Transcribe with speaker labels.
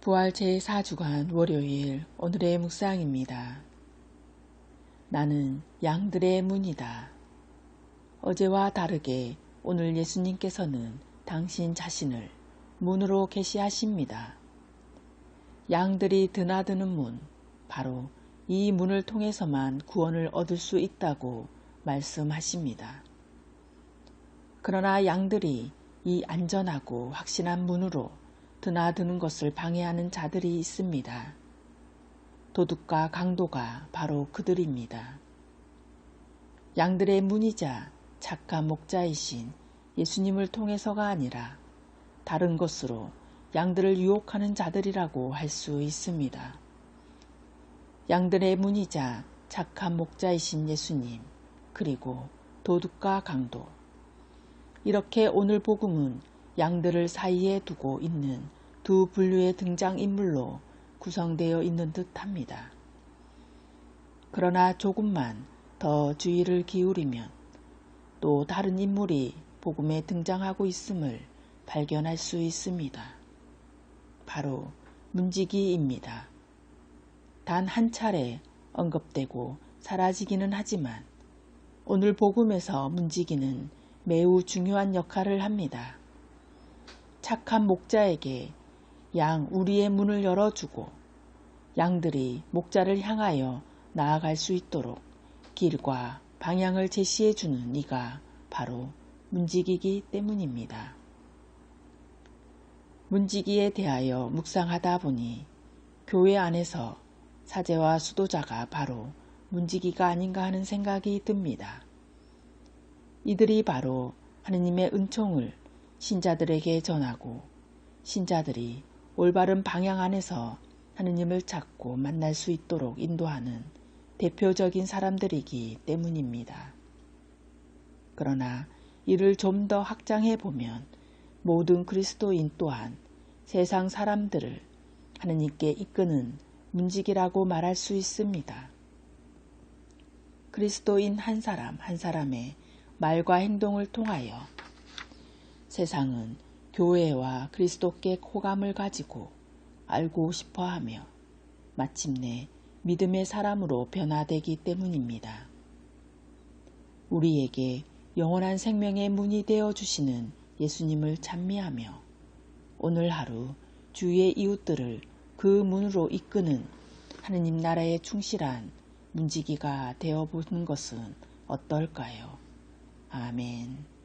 Speaker 1: 부활 제4주간 월요일 오늘의 묵상입니다. 나는 양들의 문이다. 어제와 다르게 오늘 예수님께서는 당신 자신을 문으로 계시하십니다. 양들이 드나드는 문, 바로 이 문을 통해서만 구원을 얻을 수 있다고 말씀하십니다. 그러나 양들이 이 안전하고 확신한 문으로 드나드는 것을 방해하는 자들이 있습니다. 도둑과 강도가 바로 그들입니다. 양들의 문이자 착한 목자이신 예수님을 통해서가 아니라 다른 것으로 양들을 유혹하는 자들이라고 할 수 있습니다. 양들의 문이자 착한 목자이신 예수님, 그리고 도둑과 강도. 이렇게 오늘 복음은 양들을 사이에 두고 있는 두 분류의 등장인물로 구성되어 있는 듯 합니다. 그러나 조금만 더 주의를 기울이면 또 다른 인물이 복음에 등장하고 있음을 발견할 수 있습니다. 바로 문지기입니다. 단 한 차례 언급되고 사라지기는 하지만 오늘 복음에서 문지기는 매우 중요한 역할을 합니다. 착한 목자에게 양 우리의 문을 열어주고 양들이 목자를 향하여 나아갈 수 있도록 길과 방향을 제시해 주는 이가 바로 문지기기 때문입니다. 문지기에 대하여 묵상하다 보니 교회 안에서 사제와 수도자가 바로 문지기가 아닌가 하는 생각이 듭니다. 이들이 바로 하느님의 은총을 신자들에게 전하고 신자들이 올바른 방향 안에서 하느님을 찾고 만날 수 있도록 인도하는 대표적인 사람들이기 때문입니다. 그러나 이를 좀 더 확장해 보면 모든 그리스도인 또한 세상 사람들을 하느님께 이끄는 문직이라고 말할 수 있습니다. 그리스도인 한 사람 한 사람의 말과 행동을 통하여 세상은 교회와 그리스도께 호감을 가지고 알고 싶어 하며 마침내 믿음의 사람으로 변화되기 때문입니다. 우리에게 영원한 생명의 문이 되어 주시는 예수님을 찬미하며 오늘 하루 주위의 이웃들을 그 문으로 이끄는 하느님 나라에 충실한 문지기가 되어 보는 것은 어떨까요? 아멘.